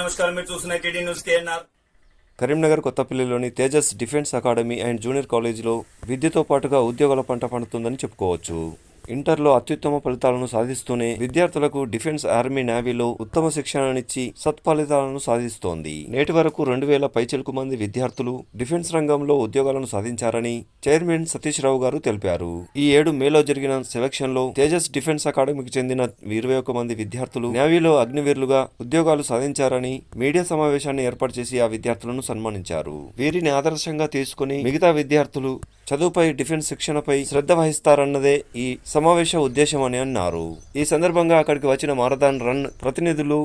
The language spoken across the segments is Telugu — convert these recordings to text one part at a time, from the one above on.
నమస్కారం. మీరు చూస్తున్న TD news KNR Karimnagar కొత్తపల్లిలోని Tejas defence academy and junior కాలేజీలో విద్యతో పాటుగా ఉద్యోగాల పంట పండుతుందని చెప్పుకోవచ్చు. ఇంటర్లో అత్యుత్తమ ఫలితాలను సాధిస్తూనే విద్యార్థులకు డిఫెన్స్ ఆర్మీ నేవీలో ఉత్తమ శిక్షణనిచ్చి సత్ఫలితాలను సాధిస్తోంది. నేటి వరకు రెండు వేల పైచిలకు మంది విద్యార్థులు డిఫెన్స్ రంగంలో ఉద్యోగాలను సాధించారని చైర్మన్ సతీష్ రావు గారు తెలిపారు. ఈ ఏడు మేలో జరిగిన సెలక్షన్లో తేజస్ డిఫెన్స్ అకాడమీకి చెందిన ఇరవై ఒక మంది విద్యార్థులు నేవీలో అగ్నివీరులుగా ఉద్యోగాలు సాధించారని మీడియా సమావేశాన్ని ఏర్పాటు చేసి ఆ విద్యార్థులను సన్మానించారు. వీరిని ఆదర్శంగా తీసుకుని మిగతా విద్యార్థులు చదువుపై డిఫెన్స్ శిక్షణపై శ్రద్ధ వహిస్తారన్నదే ఈ సమావేశ ఉద్దేశం అని అన్నారు. ఈ సందర్భంగా అక్కడికి వచ్చిన మారథాన్ రన్ ప్రతినిధులు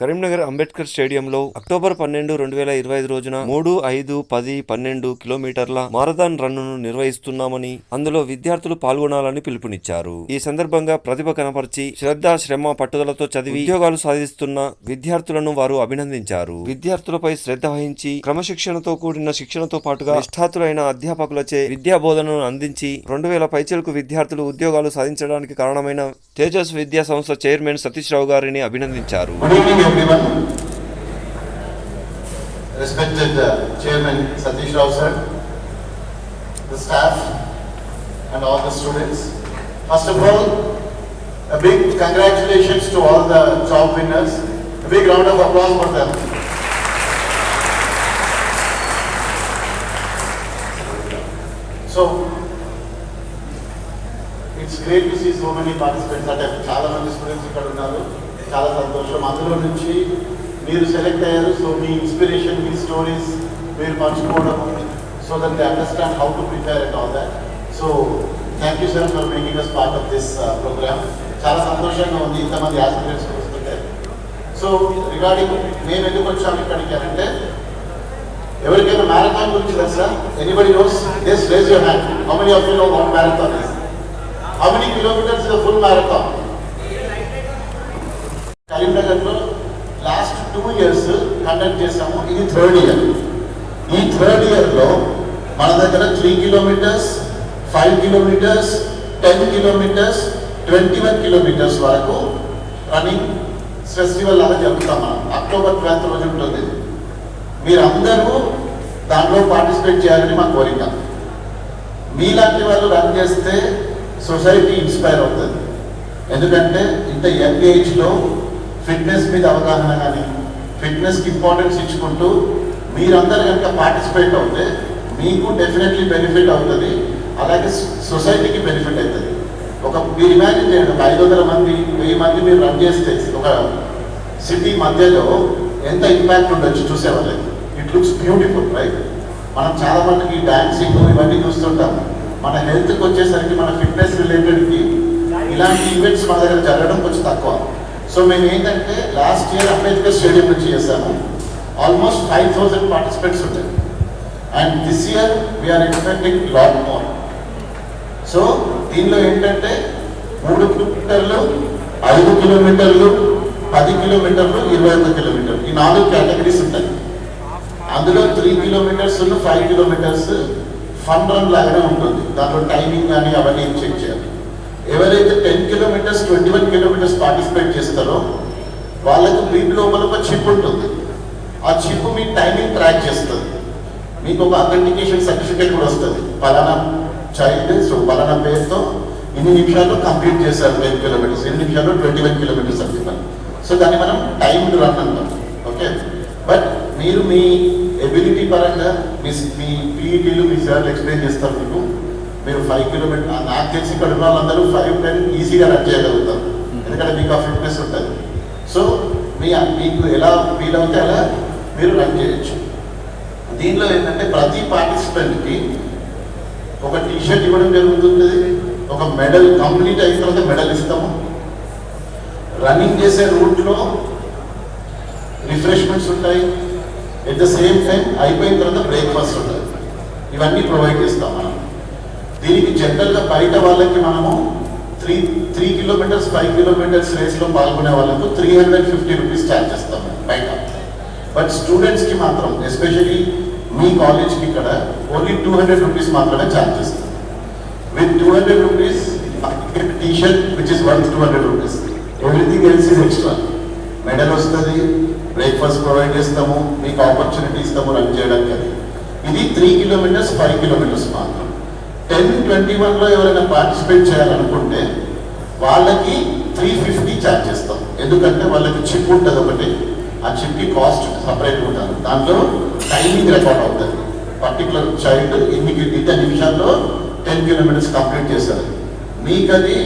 కరీంనగర్ అంబేద్కర్ స్టేడియంలో అక్టోబర్ పన్నెండు రెండు వేల ఇరవై ఐదు రోజున మూడు ఐదు పది పన్నెండు కిలోమీటర్ల మారథాన్ రన్నును నిర్వహిస్తున్నామని అందులో విద్యార్థులు పాల్గొనాలని పిలుపునిచ్చారు. ఈ సందర్భంగా ప్రతిభ కనపరిచి శ్రద్ధ శ్రమ పట్టుదలతో చదివి ఉద్యోగాలు సాధిస్తున్న విద్యార్థులను వారు అభినందించారు. విద్యార్థులపై శ్రద్ధ వహించి క్రమశిక్షణతో కూడిన శిక్షణతో పాటుగా నిష్ఠాతులైన అధ్యాపకులచే విద్యా బోధనను అందించి రెండు వేల పైచలకు విద్యార్థులు ఉద్యోగాలు సాధించడానికి కారణమైన తేజస్ విద్యా సంస్థ చైర్మన్ సతీష్ రావు గారిని అభినందించారు. everyone. Respected uh, Chairman Satish Rao sir, the staff, and all the students. First of all, a big congratulations to all the job winners. A big round of applause for them. So, it's great to see so many participants అంటే చాలా మంది స్టూడెంట్స్ ఇక్కడ ఉన్నారు చాలా సంతోషం. అందులో నుంచి మీరు సెలెక్ట్ అయ్యారు. సో మీ ఇన్స్పిరేషన్ మీ స్టోరీస్ మీరు పంచుకోవడం so that they understand how to prepare and all that so thank you sir for making us part of this program చాలా సంతోషంగా ఉంది. ఇంతమంది ఆస్పిరెంట్స్ వస్తుంటే. సో రిగార్డింగ్ మేము ఎందుకు వచ్చాము ఇక్కడికి అంటే ఎవరికైనా మ్యారథాన్ గురించి తెలుసా? Anybody knows just raise your hand how many of you know what marathon is how many kilometers full marathon కరీంనగర్లో లాస్ట్ టూ ఇయర్స్ కండక్ట్ చేసాము ఇది థర్డ్ ఇయర్ ఈ థర్డ్ ఇయర్లో మన దగ్గర three kilometers five kilometers ten kilometers twenty one kilometers వరకు రన్నింగ్ ఫెస్టివల్ లాగా జరుపుతాం మనం. అక్టోబర్ ట్వెల్త్ రోజు ఉంటుంది. మీరందరూ దాంట్లో పార్టిసిపేట్ చేయాలని మా కోరిక. మీలాంటి వాళ్ళు రన్ చేస్తే సొసైటీ ఇన్స్పైర్ అవుతుంది. ఎందుకంటే ఇంత యంగ్ ఏజ్లో ఫిట్నెస్ మీద అవగాహన కానీ ఫిట్నెస్కి ఇంపార్టెన్స్ ఇచ్చుకుంటూ మీరందరూ కనుక పార్టిసిపేట్ అవుతే మీకు డెఫినెట్లీ బెనిఫిట్ అవుతుంది. అలాగే సొసైటీకి బెనిఫిట్ అవుతుంది ఒక మీరు ఇమాజిన్ చేయండి ఒక ఐదు వందల మంది వెయ్యి మంది మీరు రన్ చేస్తే ఒక సిటీ మధ్యలో ఎంత ఇంపాక్ట్ ఉండొచ్చు చూసేవాళ్ళకి? ఇట్ లుక్స్ బ్యూటిఫుల్ రైట్ మనం చాలా మందికి డాన్సింగ్ ఇవన్నీ చూస్తుంటాం. మన హెల్త్కి వచ్చేసరికి మన ఫిట్నెస్ రిలేటెడ్కి ఇలాంటి ఈవెంట్స్ మన దగ్గర జరగడం కొంచెం తక్కువ. సో మేము ఏంటంటే లాస్ట్ ఇయర్ అంబేద్కర్ స్టేడియం నుంచి చేశాము. ఆల్మోస్ట్ ఫైవ్ థౌసండ్ పార్టిసిపెంట్స్ ఉంటాయి and this year we are expecting lot more so దీనిలో ఏంటంటే మూడు కిలోమీటర్లు ఐదు కిలోమీటర్లు పది కిలోమీటర్లు ఇరవై ఒక్క కిలోమీటర్లు ఈ నాలుగు కేటగిరీస్ ఉంటాయి. అందులో three kilometers five kilometers fun run లాగానే ఉంటుంది. దాంట్లో టైమింగ్ కానీ అవన్నీ చెక్ చేయాలి ఎవరైతే ten kilometers twenty one kilometers participate చేస్తారో వాళ్ళకు వీటి లోపల ఒక చిప్ ఉంటుంది. ఆ చిప్ మీ టైమింగ్ ట్రాక్ చేస్తుంది. మీకు ఒక అథెంటికేషన్ సర్టిఫికేట్ కూడా వస్తుంది. పలానా చైల్డ్ సో పలానా పేరుతో ఇన్ని నిమిషాల్లో కంప్లీట్ చేశారు టెన్ కిలోమీటర్స్ ఎన్ని నిమిషాల్లో ట్వంటీ వన్ కిలోమీటర్స్ అంటున్నారు సో దాన్ని మనం టైం రన్ అంటాం. ఓకే బట్ మీరు మీ ఎబిలిటీ పరంగా మీ మీ పీఈటీలు మీ సార్లు ఎక్స్ప్లెయిన్ చేస్తారు మీకు. మీరు ఫైవ్ కిలోమీటర్ నాకు తెలిసి ఇక్కడ ఉన్న వాళ్ళందరూ ఫైవ్ టెన్ ఈజీగా రన్ చేయగలుగుతారు. ఎందుకంటే మీకు ఆ ఫిట్నెస్ ఉంటుంది. సో మీ మీకు ఎలా వీలవుతే అలా మీరు రన్ చేయొచ్చు. దీనిలో ఏంటంటే ప్రతి పార్టిసిపెంట్కి ఒక టీ షర్ట్ ఇవ్వడం జరుగుతుంది. ఒక మెడల్ కంప్లీట్ అయిన తర్వాత మెడల్ ఇస్తాము. రన్నింగ్ చేసే రూట్లో రిఫ్రెష్మెంట్స్ ఉంటాయి. ఎట్ ద సేమ్ టైం అయిపోయిన తర్వాత బ్రేక్ఫాస్ట్ ఉంటుంది. ఇవన్నీ ప్రొవైడ్ చేస్తాం మనం. దీనికి జనరల్గా బయట వాళ్ళకి మనము three three kilometers five kilometers రేస్లో పాల్గొనే వాళ్ళకు three hundred fifty rupees charge చేస్తాం బయట. బట్ స్టూడెంట్స్కి మాత్రం ఎస్పెషలీ మీ కాలేజ్కి ఇక్కడ ఓన్లీ టూ హండ్రెడ్ రూపీస్ మాత్రమే ఛార్జ్ చేస్తాం. With two hundred rupees T shirt which is one two hundred rupees everything else is extra medal వస్తుంది బ్రేక్ఫాస్ట్ ప్రొవైడ్ చేస్తాము మీకు ఆపర్చునిటీ ఇస్తాము రన్ చేయడానికి అది. ఇది త్రీ కిలోమీటర్స్ ఫైవ్ కిలోమీటర్స్ మాత్రం. టెన్ ట్వంటీ వన్లో ఎవరైనా పార్టిసిపేట్ చేయాలనుకుంటే వాళ్ళకి త్రీ ఫిఫ్టీ ఛార్జ్ చేస్తాం ఎందుకంటే వాళ్ళకి చిప్ ఉంటుంది ఒకటి. ఆ చిప్కి కాస్ట్ సపరేట్ ఉంటుంది దాంట్లో టైమింగ్ రికార్డ్ అవుతుంది. పర్టికులర్ చైల్డ్ ఇన్ని ఇంత నిమిషాల్లో టెన్ కిలోమీటర్స్ కంప్లీట్ చేశారు. మీకు అది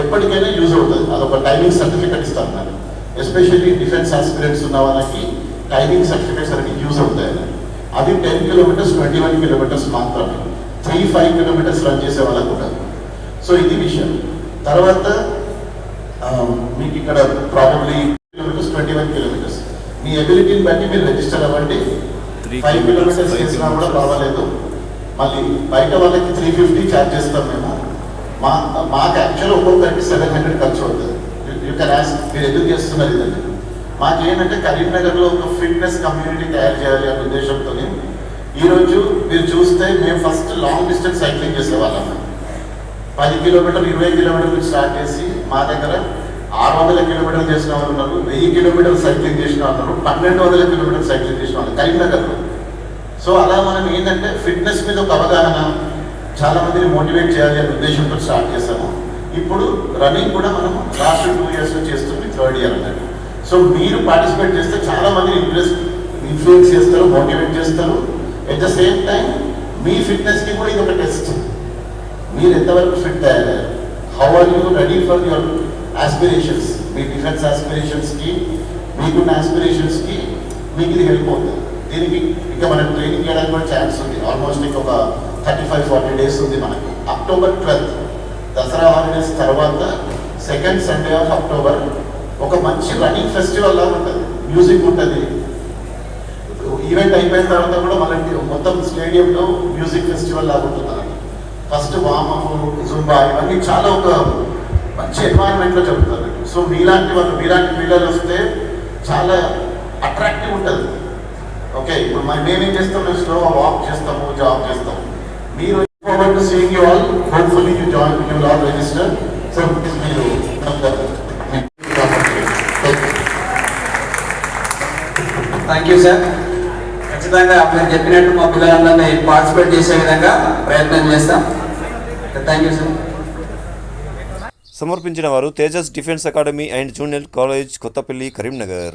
ఎప్పటికైనా యూజ్ అవుతుంది. అదొక టైమింగ్ సర్టిఫికేట్ ఇస్తాను నాకు ఎస్పెషల్లీ డిఫెన్స్ ఆస్పిరెంట్స్ ఉన్న వాళ్ళకి టైమింగ్ సర్టిఫికేట్స్ అనేవి యూజ్ అవుతాయి. అది ten kilometers twenty one kilometers మాత్రమే. త్రీ ఫైవ్ కిలోమీటర్స్ రన్ చేసే వాళ్ళకు కూడా. సో ఇది విషయం. తర్వాత ఆ, మీకు ఇక్కడ probably kilometers twenty one kilometers మీ ఎబిలిటీని బట్టి మీరు రిజిస్టర్ అవ్వండి. ఫైవ్ కిలోమీటర్స్ చేసినా కూడా. పర్వాలేదు. మళ్ళీ బయట వాళ్ళకి త్రీ ఫిఫ్టీ ఛార్జ్ చేస్తాం మేము. మా మాకు యాక్చువల్ ఒక్కొక్కరికి సెవెన్ హండ్రెడ్ ఖర్చు అవుతుంది. యూ కెన్ ఆస్ మీరు ఎందుకు చేస్తున్నారు ఇదండి మాకు ఏంటంటే కరీంనగర్లో ఒక ఫిట్నెస్ కమ్యూనిటీ తయారు చేయాలి అనే ఉద్దేశంతో ఈరోజు మీరు చూస్తే మేము ఫస్ట్ లాంగ్ డిస్టెన్స్ సైక్లింగ్ చేసేవాళ్ళం. పది కిలోమీటర్లు ఇరవై కిలోమీటర్లు స్టార్ట్ చేసి మా దగ్గర ఆరు వందల కిలోమీటర్లు చేసిన వాళ్ళు ఉన్నారు వెయ్యి కిలోమీటర్లు సైక్లింగ్ చేసిన వాళ్ళు పన్నెండు వందల కిలోమీటర్లు సైక్లింగ్ చేసిన వాళ్ళు కరీంనగర్లో. సో అలా మనం ఏంటంటే ఫిట్నెస్ మీద ఒక అవగాహన చాలా మందిని మోటివేట్ చేయాలి అనే ఉద్దేశంతో స్టార్ట్ చేశాము. ఇప్పుడు రన్నింగ్ కూడా మనం లాస్ట్ టూ ఇయర్స్లో చేస్తుంది థర్డ్ ఇయర్ అన్నట్టు. సో మీరు పార్టిసిపేట్ చేస్తే చాలా మంది ఇంట్రెస్ట్ ఇన్ఫ్లుయెన్స్ చేస్తారు మోటివేట్ చేస్తారు. ఎట్ ద సేమ్ టైం మీ ఫిట్నెస్కి కూడా ఇది ఒక టెస్ట్ మీరు ఎంతవరకు ఫిట్ అయ్యారు? How are you ready for your aspirations me defence ఆస్పిరేషన్స్కి మీకున్న ఆస్పిరేషన్స్కి మీకు ఇది హెల్ప్ అవుతుంది. దీనికి ఇంకా మనం ట్రైనింగ్ చేయడానికి కూడా ఛాన్స్ ఉంది. ఆల్మోస్ట్ ఇంకా ఒక థర్టీ ఫైవ్ ఫార్టీ డేస్ ఉంది మనకు. అక్టోబర్ ట్వెల్త్ దసరా హాలిడేస్ తర్వాత సెకండ్ సండే ఆఫ్ అక్టోబర్ ఒక మంచి రన్నింగ్ ఫెస్టివల్ లాగా ఉంటుంది. మ్యూజిక్ ఉంటుంది. ఈవెంట్ అయిపోయిన తర్వాత కూడా మళ్ళీ మొత్తం స్టేడియంలో మ్యూజిక్ ఫెస్టివల్ లాగా ఉంటుంది అన్నమాట. ఫస్ట్ వామము జుంబా ఇవన్నీ చాలా ఒక మంచి environment లో సో మీలాంటి వాళ్ళు మీలాంటి పిల్లలు వస్తే చాలా అట్రాక్టివ్ ఉంటుంది. ఓకే ఇప్పుడు మరి మేమేం చేస్తాం? మేము స్లోగా వాక్ చేస్తాము జాబ్ చేస్తాము. మీరు forward to seeing you all hopefully you join you all register so మీరు థ్యాంక్ యూ సార్ ఖచ్చితంగా మీరు చెప్పినట్టు మా పిల్లలందరినీ పార్టిసిపేట్ చేసే విధంగా ప్రయత్నం చేస్తాం. థ్యాంక్ యూ సార్ సమర్పించిన వారు Tejas defence academy and junior college Kothapalli Karimnagar.